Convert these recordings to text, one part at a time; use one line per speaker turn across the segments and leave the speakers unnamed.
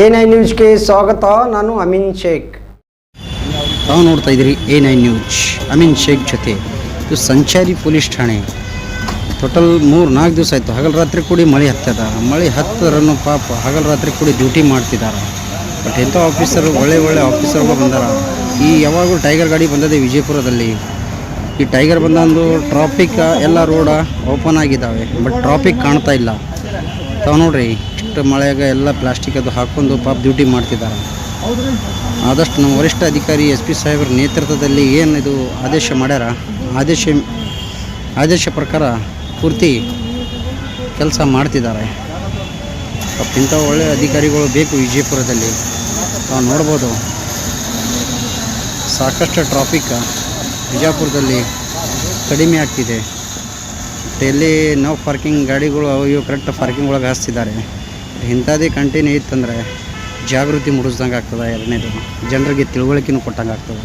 A nine ನ್ಯೂಸ್ಗೆ ಸ್ವಾಗತ. ನಾನು ಅಮೀನ್ ಶೇಖ್.
ನಾವು ನೋಡ್ತಾ ಇದ್ದೀರಿ A nine news Amin Shaikh ಜೊತೆ ಇದು ಸಂಚಾರಿ ಪೊಲೀಸ್ ಠಾಣೆ. ಟೋಟಲ್ ಮೂರು, ನಾಲ್ಕು ದಿವಸ ಆಯಿತು. ಹಗಲು ರಾತ್ರಿ ಕೂಡಿ ಮಳೆ ಹತ್ತದ. ಮಳೆ ಹತ್ತರನ್ನು ಪಾಪ ಹಗಲು ರಾತ್ರಿ ಕೂಡಿ ಡ್ಯೂಟಿ ಮಾಡ್ತಿದ್ದಾರೆ ಬಟ್ ಎಂಥ ಆಫೀಸರು ಒಳ್ಳೆ ಒಳ್ಳೆ ಆಫೀಸರ್ಗಳು ಬಂದಾರ. ಈ ಯಾವಾಗಲೂ ಟೈಗರ್ ಗಾಡಿ ಬಂದದೆ ವಿಜಯಪುರದಲ್ಲಿ. ಈ ಟೈಗರ್ ಬಂದಂದು ಟ್ರಾಫಿಕ್ ಎಲ್ಲ ರೋಡ ಓಪನ್ ಆಗಿದ್ದಾವೆ. ಬಟ್ ಟ್ರಾಫಿಕ್ ಕಾಣ್ತಾ ಇಲ್ಲ. ತಾವು ನೋಡ್ರಿ. ಇಷ್ಟು ಮಳೆಯಾಗ ಎಲ್ಲ ಪ್ಲಾಸ್ಟಿಕ್ ಅದು ಹಾಕೊಂಡು ಪಾಪ ಡ್ಯೂಟಿ ಮಾಡ್ತಿದ್ದಾರೆ ಆದಷ್ಟು ನಮ್ಮ ವರಿಷ್ಠ ಅಧಿಕಾರಿ ಎಸ್ ಪಿ ಸಾಹೇಬ್ರ ನೇತೃತ್ವದಲ್ಲಿ ಏನು ಇದು ಆದೇಶ ಮಾಡ್ಯಾರ, ಆದೇಶ ಆದೇಶ ಪ್ರಕಾರ ಪೂರ್ತಿ ಕೆಲಸ ಮಾಡ್ತಿದ್ದಾರೆ ಇಂಥ ಒಳ್ಳೆಯ ಅಧಿಕಾರಿಗಳು ಬೇಕು ವಿಜಯಪುರದಲ್ಲಿ. ನಾವು ನೋಡ್ಬೋದು. ಸಾಕಷ್ಟು ಟ್ರಾಫಿಕ್ ಬಿಜಾಪುರದಲ್ಲಿ ಕಡಿಮೆ ಆಗ್ತಿದೆ. ಎಲ್ಲಿ ನೋ ಪಾರ್ಕಿಂಗ್ ಗಾಡಿಗಳು ಅವು ಇವು ಕರೆಕ್ಟ್ ಪಾರ್ಕಿಂಗ್ ಒಳಗೆ ಹಾಸ್ತಿದ್ದಾರೆ. ಇಂಥದ್ದೇ ಕಂಟಿನ್ಯೂ ಇತ್ತಂದರೆ ಜಾಗೃತಿ ಮೂಡಿಸ್ದಂಗೆ ಆಗ್ತದೆ ಎರಡನೇದು. ಜನರಿಗೆ ತಿಳುವಳಿಕೆನೂ ಕೊಟ್ಟಂಗೆ ಆಗ್ತದೆ.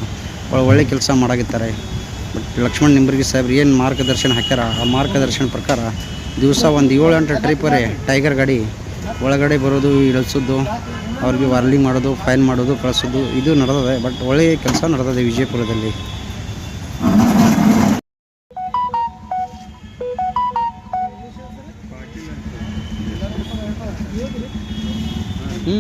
ಒಳ್ಳೆ ಒಳ್ಳೆ ಕೆಲಸ ಮಾಡಾಗಿತ್ತಾರೆ ಬಟ್ ಲಕ್ಷ್ಮಣ್ ನಿಂಬರ್ಗಿ ಸಾಹೇಬ್ರು ಏನು ಮಾರ್ಗದರ್ಶನ ಹಾಕ್ಯಾರ? ಆ ಮಾರ್ಗದರ್ಶನ ಪ್ರಕಾರ ದಿವಸ ಒಂದು ಏಳು ಗಂಟೆ ಟ್ರಿಪ್ಪರೇ ಟೈಗರ್ ಗಾಡಿ ಒಳಗಡೆ ಬರೋದು, ಇಳಿಸೋದು, ಅವ್ರಿಗೆ ವಾರ್ನಿಂಗ್ ಮಾಡೋದು ಫೈನ್ ಮಾಡೋದು, ಕಳಿಸೋದು, ಇದು ನಡೆದಿದೆ. ಬಟ್ ಒಳ್ಳೆಯ ಕೆಲಸ ನಡೆದಿದೆ ವಿಜಯಪುರದಲ್ಲಿ. ಹ್ಞೂ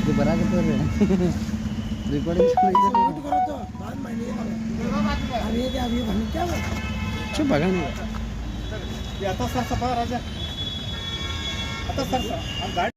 ಇದು ಬರಾಕತ್ತವ್ರಿ ರೆಕಾರ್ಡಿಂಗ್ ಚು ಬಗಾಣ
आता सरसा राजा आता सरसा